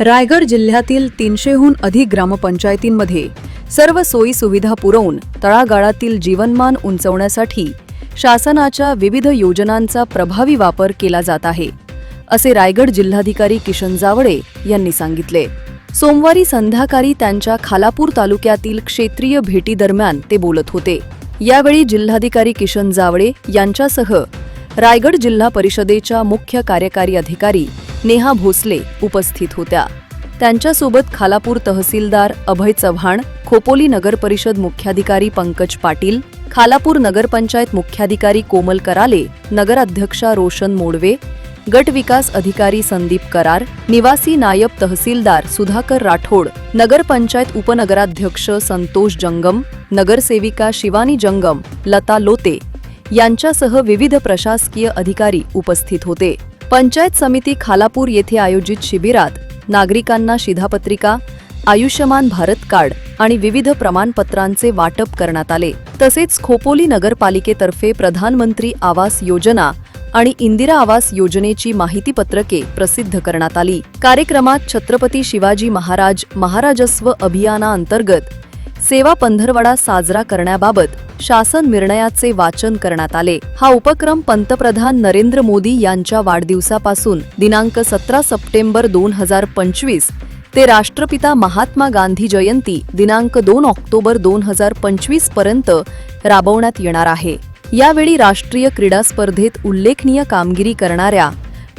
रायगड जिल्ह्यातील तीनशेहून अधिक ग्रामपंचायतींमध्ये सर्व सोयी सुविधा पुरवून तळागाळातील जीवनमान उंचवण्यासाठी शासनाच्या विविध योजनांचा प्रभावी वापर केला जात आहे असे रायगड जिल्हाधिकारी किशन जावळे यांनी सांगितले. सोमवारी संध्याकाळी त्यांच्या खालापूर तालुक्यातील क्षेत्रीय भेटीदरम्यान ते बोलत होते. यावेळी जिल्हाधिकारी किशन जावळे यांच्यासह रायगड जिल्हा परिषदेच्या मुख्य कार्यकारी अधिकारी नेहा भोसले उपस्थित होत्या. त्यांच्यासोबत खालापूर तहसीलदार अभय चव्हाण खोपोली नगर परिषद मुख्याधिकारी पंकज पाटील खालापूर नगरपंचायत मुख्याधिकारी कोमल कराले नगराध्यक्षा रोशन मोडवे गट विकास अधिकारी संदीप करार निवासी नायब तहसीलदार सुधाकर राठोड नगरपंचायत उपनगराध्यक्ष संतोष जंगम नगरसेविका शिवानी जंगम लता लोते यांच्यासह विविध प्रशासकीय अधिकारी उपस्थित होते. पंचायत समिती खालापूर येथे आयोजित शिबिरात नागरिकांना शिधापत्रिका आयुष्यमान भारत कार्ड आणि विविध प्रमाणपत्रांचे वाटप करण्यात आले. तसेच खोपोली नगरपालिकेतर्फे प्रधानमंत्री आवास योजना आणि इंदिरा आवास योजनेची माहितीपत्रके प्रसिद्ध करण्यात आली. कार्यक्रमात छत्रपती शिवाजी महाराज महाराजस्व अभियानाअंतर्गत सेवा पंधरवडा साजरा करण्याबाबत शासन निर्णयाचे वाचन करण्यात आले. हा उपक्रम पंतप्रधान नरेंद्र मोदी यांच्या वाढदिवसापासून दिनांक सतरा सप्टेंबर दोन हजार पंचवीस ते राष्ट्रपिता महात्मा गांधी जयंती दिनांक दोन ऑक्टोबर दोन हजार पंचवीसपर्यंत राबवण्यात येणार आहे. यावेळी राष्ट्रीय क्रीडा स्पर्धेत उल्लेखनीय कामगिरी करणाऱ्या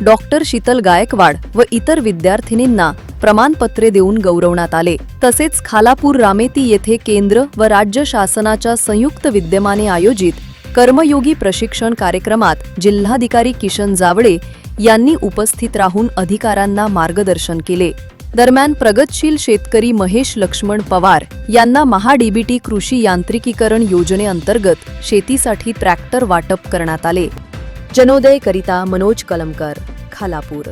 डॉक्टर शीतल गायकवाड व इतर विद्यार्थिनींना प्रमाणपत्रे देऊन गौरवण्यात आले. तसेच खालापूर रामेती येथे केंद्र व राज्य शासनाच्या संयुक्त विद्यमाने आयोजित कर्मयोगी प्रशिक्षण कार्यक्रमात जिल्हाधिकारी किशन जावळे यांनी उपस्थित राहून अधिकाऱ्यांना मार्गदर्शन केले. दरम्यान प्रगतशील शेतकरी महेश लक्ष्मण पवार यांना महाडीबीटी कृषी यांत्रिकीकरण योजनेअंतर्गत शेतीसाठी ट्रॅक्टर वाटप करण्यात आले. जनोदय करिता मनोज कलमकर खालापूर.